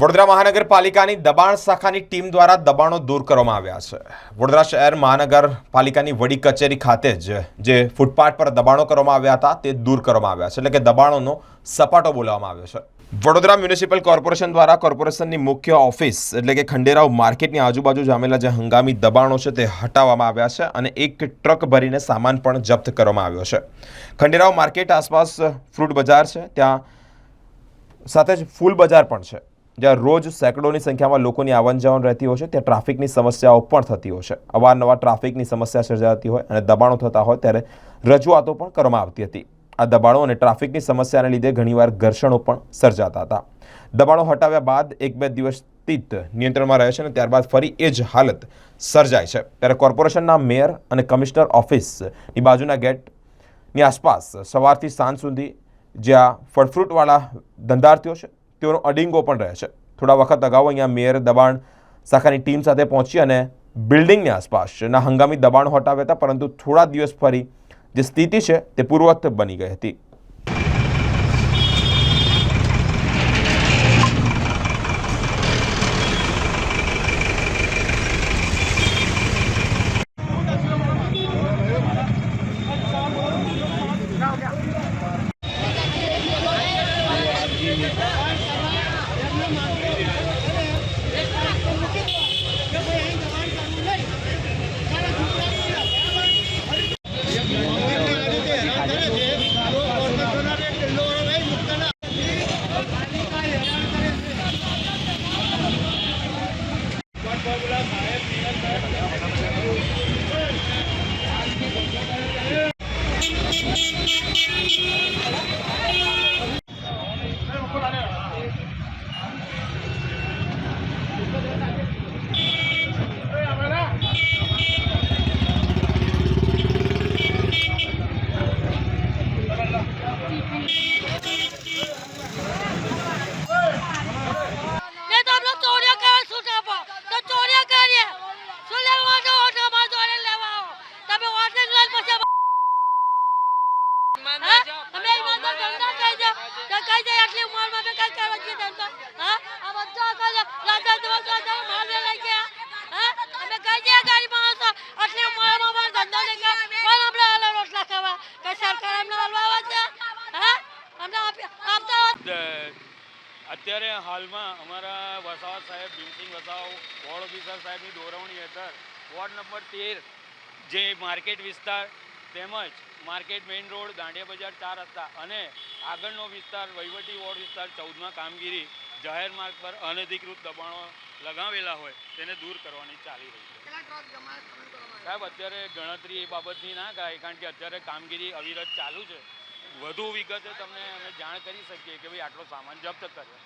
વડોદરા મહાનગરપાલિકાની દબાણ શાખાની ટીમ દ્વારા દબાણો દૂર કરવામાં આવ્યા છે. વડોદરા શહેર મહાનગરપાલિકાની વડી કચેરી ખાતે જ જે ફૂટપાથ પર દબાણો કરવામાં આવ્યા હતા, તે દૂર કરવામાં આવ્યા છે. એટલે કે દબાણોનો સપાટો બોલાવવામાં આવ્યો છે. વડોદરા મ્યુનિસિપલ કોર્પોરેશન દ્વારા કોર્પોરેશનની મુખ્ય ઓફિસ, એટલે કે ખંડેરાવ માર્કેટની આજુબાજુ જામેલા જે હંગામી દબાણો છે, તે હટાવવામાં આવ્યા છે અને એક ટ્રક ભરીને સામાન પણ જપ્ત કરવામાં આવ્યો છે. ખંડેરાવ માર્કેટ આસપાસ ફ્રૂટ બજાર છે. ત્યાં સાથે જ ફૂલ બજાર પણ છે. જ્યાં રોજ સેંકડોની સંખ્યામાં લોકોની આવન જાવન રહેતી હોય છે, ત્યાં ટ્રાફિકની સમસ્યાઓ પણ થતી હોય છે. અવારનવાર ટ્રાફિકની સમસ્યા સર્જાતી હોય અને દબાણો થતા હોય ત્યારે રજૂઆતો પણ કરવામાં આવતી હતી. આ દબાણો અને ટ્રાફિકની સમસ્યાને લીધે ઘણીવાર ઘર્ષણો પણ સર્જાતા હતા. દબાણો હટાવ્યા બાદ એક બે દિવસ સ્થિત નિયંત્રણમાં રહે છે અને ત્યારબાદ ફરી એ જ હાલત સર્જાય છે. ત્યારે કોર્પોરેશનના મેયર અને કમિશનર ઓફિસની બાજુના ગેટની આસપાસ સવારથી સાંજ સુધી જ્યાં ફળફ્રૂટવાળા ધંધાર્થીઓ છે તેઓનો અડિંગો પણ રહે છે. થોડા વખત અગાઉ અહીંયા મેયર દબાણ શાખાની ટીમ સાથે પહોંચી અને બિલ્ડિંગની આસપાસના હંગામી દબાણો હટાવ્યા હતા, પરંતુ થોડા દિવસ ફરી જે સ્થિતિ છે તે પૂર્વવત બની ગઈ હતી. હા? અમે ઈમાનદાર ધંધા કહી દે તો કહી દે આટલી ઉંમરમાં? અમે કઈ કરવા છીએ ધંધો? હા? આ બધા કરે રાજા દિવસ રાજા માલ લઈ ગયા હા? અમે કહી દે ગરીબ માણસો? આટલી ઉંમરમાં અમારો ધંધો લઈ ગયા કોણ આપણે આલો રોટલા ખાવા? કઈ સરકાર અમને હલવા આવે છે? હા? અમને આપતા અત્યારે હાલમાં અમારા વસાવા સાહેબ ભીમસિંહ વસાવ વોર્ડ ઓફિસર સાહેબની દોરવણી હેઠળ વોર્ડ નંબર તેર જે માર્કેટ વિસ્તાર તેમજ માર્કેટ મેઇન રોડ દાંડિયા બજાર ચાર રસ્તા અને આગળનો વિસ્તાર વહીવટી વોર્ડ વિસ્તાર ચૌદમાં કામગીરી જાહેર માર્ગ પર અનધિકૃત દબાણો લગાવેલા હોય તેને દૂર કરવાની ચાલી રહી છે. સાહેબ અત્યારે ગણતરી એ બાબતની ના કરાય કારણ કે અત્યારે કામગીરી અવિરત ચાલુ છે. વધુ વિગતે તમને અમે જાણ કરી શકીએ કે ભાઈ આટલો સામાન જપ્ત કર્યો.